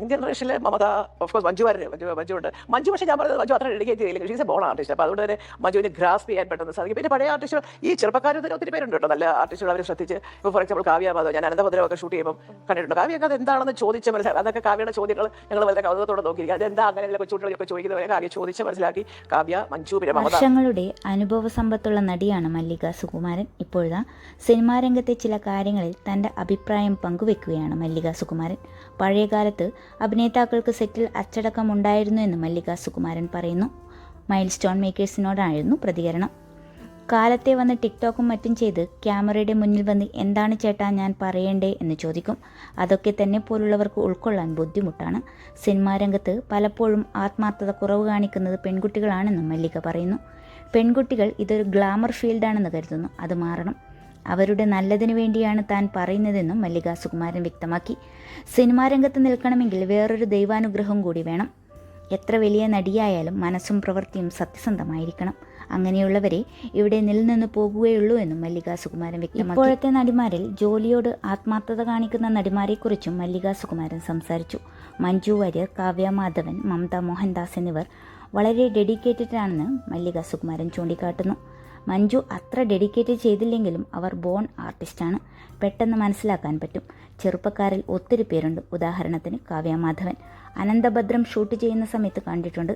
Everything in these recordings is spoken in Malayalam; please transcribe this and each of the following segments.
യങ് ജനറേഷനിൽ മമത ഓഫ് കോഴ്സ് മഞ്ജു മഞ്ജു ഉണ്ട് മഞ്ജു പക്ഷേ ഞാൻ പറഞ്ഞത് മഞ്ജു അത്ര ഡെഡിക്കേറ്റ് ചെയ്തില്ല. ഷീസ് എ ബോൺ ആർട്ടിസ്റ്റ് അപ്പോൾ അതുകൊണ്ട് തന്നെ മഞ്ജുവിന് ഗ്രാസ്പ് ചെയ്യാൻ പെട്ടെന്ന് സാധിക്കും. പിന്നെ പഴയ ആർട്ടിസ്റ്റുകൾ ഈ ചെറുപ്പക്കാരും തന്നെ ഒത്തിരി പേരുണ്ട് കേട്ടോ. നല്ല ആർട്ടിസ്റ്റുകൾ അവർ ശ്രദ്ധിച്ച്. ഇപ്പോൾ ഫോർ എക്സാമ്പിൾ കാവ്യ മാധവ്. ഞാൻ അനന്തഭദ്രമൊക്കെ ഷൂട്ട് ചെയ്യുമ്പോൾ കണ്ടിട്ടുണ്ട്. കാവ്യൊക്കെ അത് എന്താണെന്ന് ചോദിച്ച് മനസ്സിലാക്കി അതൊക്കെ കാവ്യയുടെ ചോദ്യങ്ങൾ ഞങ്ങൾ വളരെ കൗതുകത്തോടെ നോക്കിയിരിക്കുക അതെന്താ അങ്ങനെ കൊച്ചുകുട്ടികളൊക്കെ ചോദിക്കുന്നവരെ കാവ്യ ചോദിച്ച് മനസ്സിലാക്കി. കാവ്യ മഞ്ജു പിന്നെ വർഷങ്ങളുടെ അനുഭവ സമ്പത്തുള്ള നടിയാണ് മല്ലിക സുകുമാരൻ. ഇപ്പോഴാ സിനിമാ രംഗത്തെ ചില കാര്യങ്ങളിൽ തന്റെ അഭിപ്രായം പങ്കുവെക്കുകയാണ് മല്ലിക സുകുമാരൻ. പഴയകാലത്ത് അഭിനേതാക്കൾക്ക് സെറ്റിൽ അച്ചടക്കം ഉണ്ടായിരുന്നു എന്ന് മല്ലിക സുകുമാരൻ പറയുന്നു. മൈൽ സ്റ്റോൺ മേക്കേഴ്സിനോടായിരുന്നു പ്രതികരണം. കാലത്തെ വന്ന് ടിക്ടോക്കും മറ്റും ചെയ്ത് ക്യാമറയുടെ മുന്നിൽ വന്ന് എന്താണ് ചേട്ടാ ഞാൻ പറയേണ്ടേ? എന്ന് ചോദിക്കും. അതൊക്കെ തന്നെ പോലുള്ളവർക്ക് ഉൾക്കൊള്ളാൻ ബുദ്ധിമുട്ടാണ്. സിനിമാ രംഗത്ത് പലപ്പോഴും ആത്മാർത്ഥത കുറവ് കാണിക്കുന്നത് പെൺകുട്ടികളാണെന്നും മല്ലിക പറയുന്നു. പെൺകുട്ടികൾ ഇതൊരു ഗ്ലാമർ ഫീൽഡാണെന്ന് കരുതുന്നു. അത് മാറണം. അവരുടെ നല്ലതിനു വേണ്ടിയാണ് താൻ പറയുന്നതെന്നും മല്ലിക സുകുമാരൻ വ്യക്തമാക്കി. സിനിമാ രംഗത്ത് നിൽക്കണമെങ്കിൽ വേറൊരു ദൈവാനുഗ്രഹം കൂടി വേണം. എത്ര വലിയ നടിയായാലും മനസ്സും പ്രവൃത്തിയും സത്യസന്ധമായിരിക്കണം. അങ്ങനെയുള്ളവരെ ഇവിടെ നിലനിന്ന് പോകുകയുള്ളൂ എന്നും മല്ലിക സുകുമാരൻ വ്യക്തമാക്കി. ഇപ്പോഴത്തെ നടിമാരിൽ ജോലിയോട് ആത്മാർത്ഥത കാണിക്കുന്ന നടിമാരെക്കുറിച്ചും മല്ലിക സുകുമാരൻ സംസാരിച്ചു. മഞ്ജു വാര്യർ കാവ്യ മാധവൻ മമത മോഹൻദാസ് എന്നിവർ വളരെ ഡെഡിക്കേറ്റഡ് ആണെന്ന് മല്ലിക സുകുമാരൻ ചൂണ്ടിക്കാട്ടുന്നു. മഞ്ജു അത്ര ഡെഡിക്കേറ്റ് ചെയ്തില്ലെങ്കിലും അവർ ബോൺ ആർട്ടിസ്റ്റാണ്. പെട്ടെന്ന് മനസ്സിലാക്കാൻ പറ്റും. ചെറുപ്പക്കാരിൽ ഒത്തിരി പേരുണ്ട്. ഉദാഹരണത്തിന് കാവ്യ മാധവൻ. അനന്തഭദ്രം ഷൂട്ട് ചെയ്യുന്ന സമയത്ത് കണ്ടിട്ടുണ്ട്.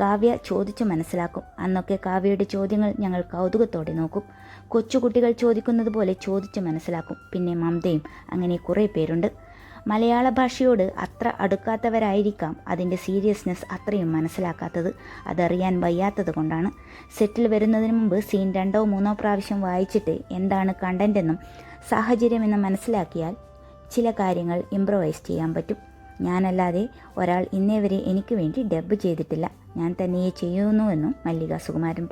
കാവ്യ ചോദിച്ചു മനസ്സിലാക്കും. അന്നൊക്കെ കാവ്യയുടെ ചോദ്യങ്ങൾ ഞങ്ങൾ കൗതുകത്തോടെ നോക്കും. കൊച്ചുകുട്ടികൾ ചോദിക്കുന്നത് പോലെ ചോദിച്ചു മനസ്സിലാക്കും. പിന്നെ മമതയും അങ്ങനെ കുറേ പേരുണ്ട്. മലയാള ഭാഷയോട് അത്ര അടുക്കാത്തവരായിരിക്കാം അതിന്റെ സീരിയസ്നെസ് അത്രയും മനസ്സിലാക്കാത്തത്. അതറിയാൻ വയ്യാത്തത് കൊണ്ടാണ്. സെറ്റിൽ വരുന്നതിന് മുമ്പ് സീൻ രണ്ടോ മൂന്നോ പ്രാവശ്യം വായിച്ചിട്ട് എന്താണ് കണ്ടന്റെന്നും സാഹചര്യമെന്നും മനസ്സിലാക്കിയാൽ ചില കാര്യങ്ങൾ ഇംപ്രവൈസ് ചെയ്യാൻ പറ്റും. ഞാനല്ലാതെ ഒരാൾ ഇന്നേ വരെ എനിക്ക് വേണ്ടി ഡബ് ചെയ്തിട്ടില്ല. ഞാൻ തന്നെയേ ചെയ്യുന്നുവെന്നും മല്ലിക സുകുമാരൻ